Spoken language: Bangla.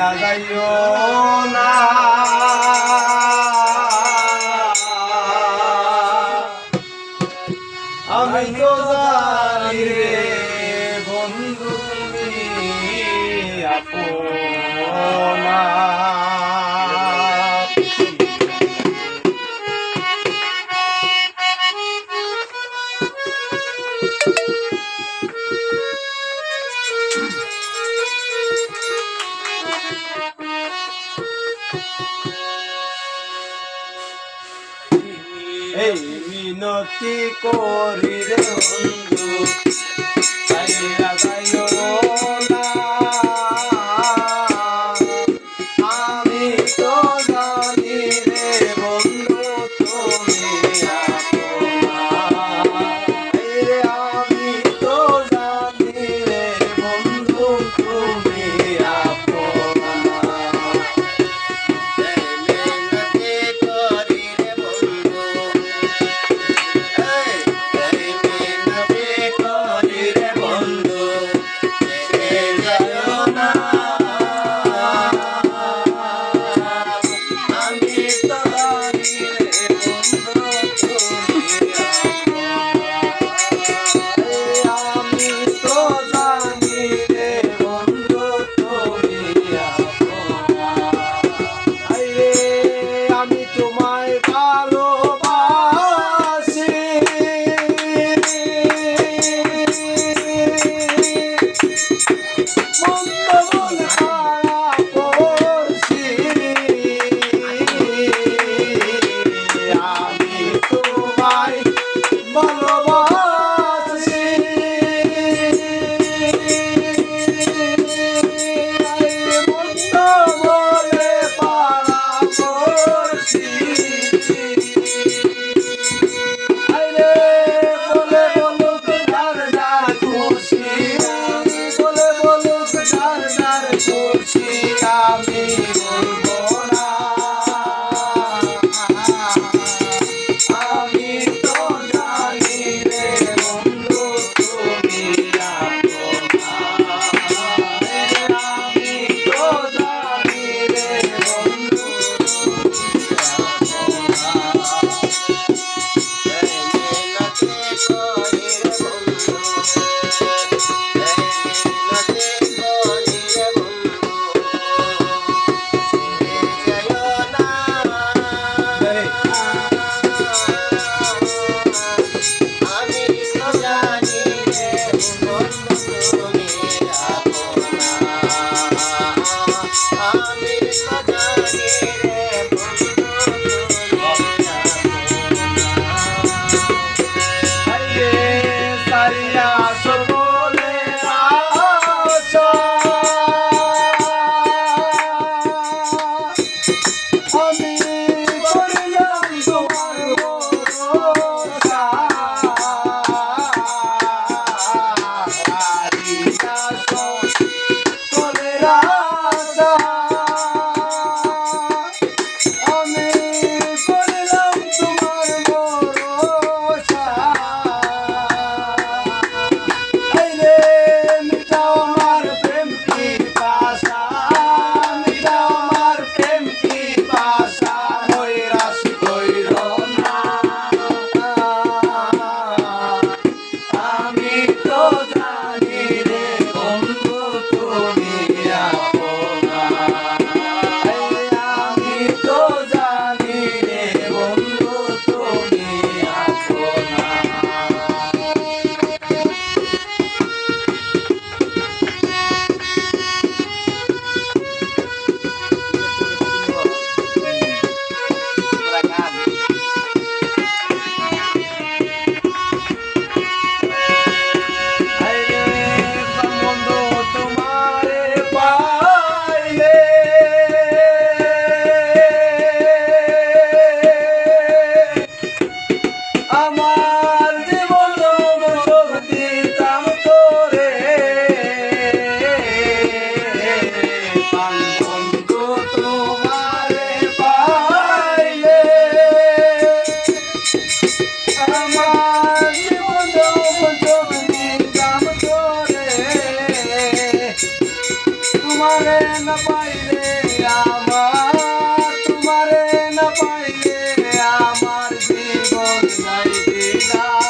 ভুলিয়া যাইও না। আমি তো জানি আপনা এই মিনতি করি রে বন্ধু। তোমারে না পাইলে আমার তোমারে না পাইলে আমার জীবন নাই দিদা